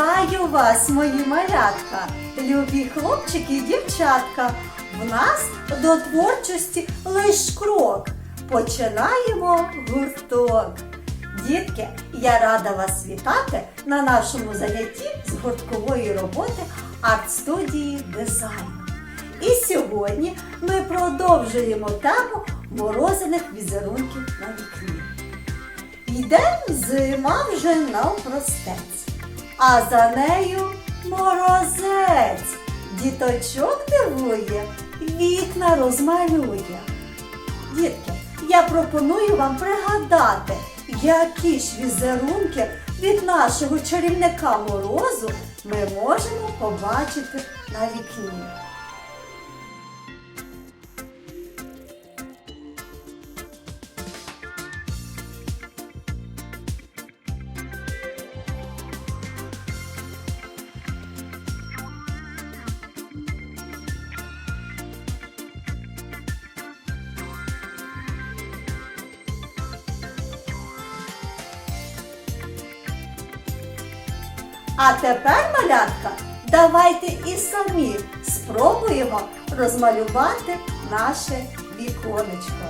Вітаю вас, мої малятка, любі хлопчики і дівчатка. В нас до творчості лиш крок. Починаємо гурток. Дітки, я рада вас вітати на нашому занятті з гурткової роботи арт-студії дизайну. І сьогодні ми продовжуємо тему морозиних візерунків на вікні. Йде зима вже навпростець, а за нею морозець. Діточок дивує, вікна розмалює. Дітки, я пропоную вам пригадати, які ж візерунки від нашого чарівника морозу ми можемо побачити на вікні. А тепер, малятка, давайте і самі спробуємо розмалювати наше віконечко.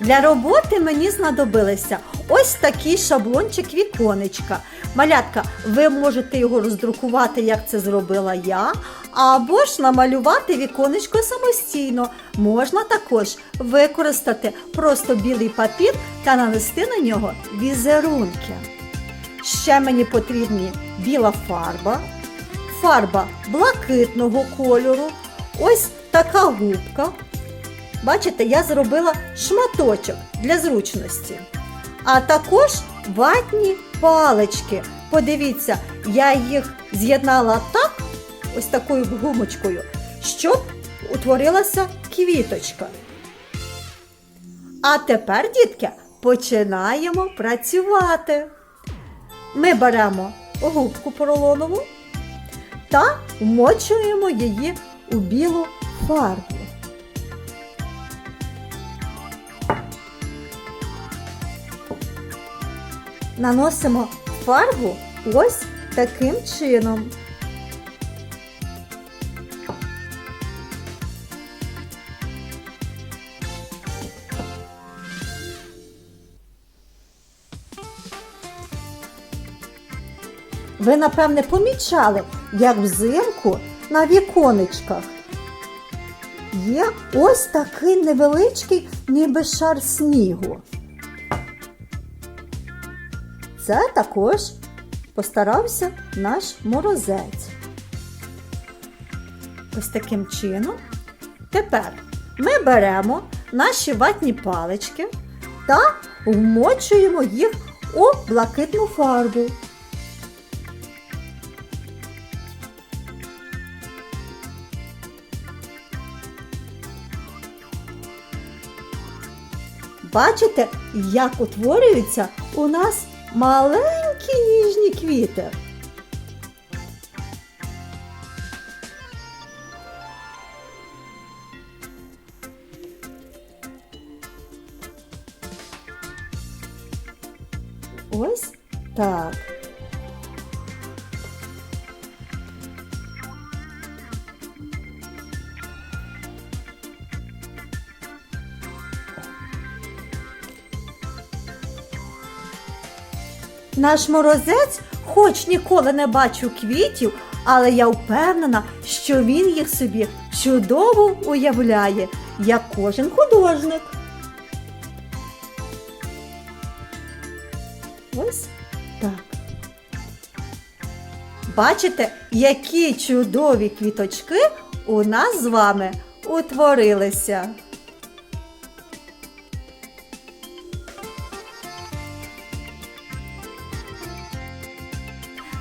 Для роботи мені знадобилися ось такий шаблончик віконечка. Малятка, ви можете його роздрукувати, як це зробила я, або ж намалювати віконечко самостійно. Можна також використати просто білий папір та нанести на нього візерунки. Ще мені потрібні біла фарба, фарба блакитного кольору, ось така губка. Бачите, я зробила шматочок для зручності. А також ватні палички. Подивіться, я їх з'єднала так, ось такою гумочкою, щоб утворилася квіточка. А тепер, дітки, починаємо працювати. Ми беремо губку поролонову та вмочуємо її у білу фарбу. Наносимо фарбу ось таким чином. Ви, напевне, помічали, як взимку на віконечках є ось такий невеличкий ніби шар снігу. Це також постарався наш морозець. Ось таким чином. Тепер ми беремо наші ватні палички та вмочуємо їх у блакитну фарбу. Бачите, як утворюються у нас маленькі ніжні квіти. Ось так. Наш морозець, хоч ніколи не бачив квітів, але я впевнена, що він їх собі чудово уявляє, як кожен художник. Ось так. Бачите, які чудові квіточки у нас з вами утворилися.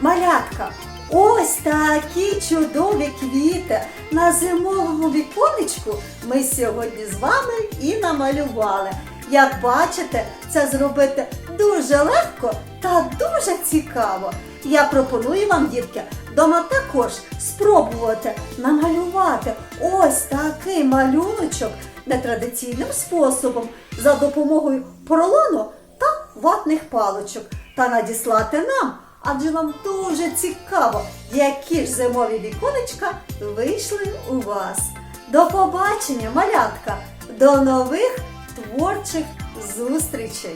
Малятка, ось такі чудові квіти на зимовому віконечку ми сьогодні з вами і намалювали. Як бачите, це зробити дуже легко та дуже цікаво. Я пропоную вам, дітки, дома також спробувати намалювати ось такий малюночок нетрадиційним способом за допомогою поролону та ватних паличок та надіслати нам адже нам дуже цікаво, які ж зимові віконечка вийшли у вас. До побачення, малятка! До нових творчих зустрічей!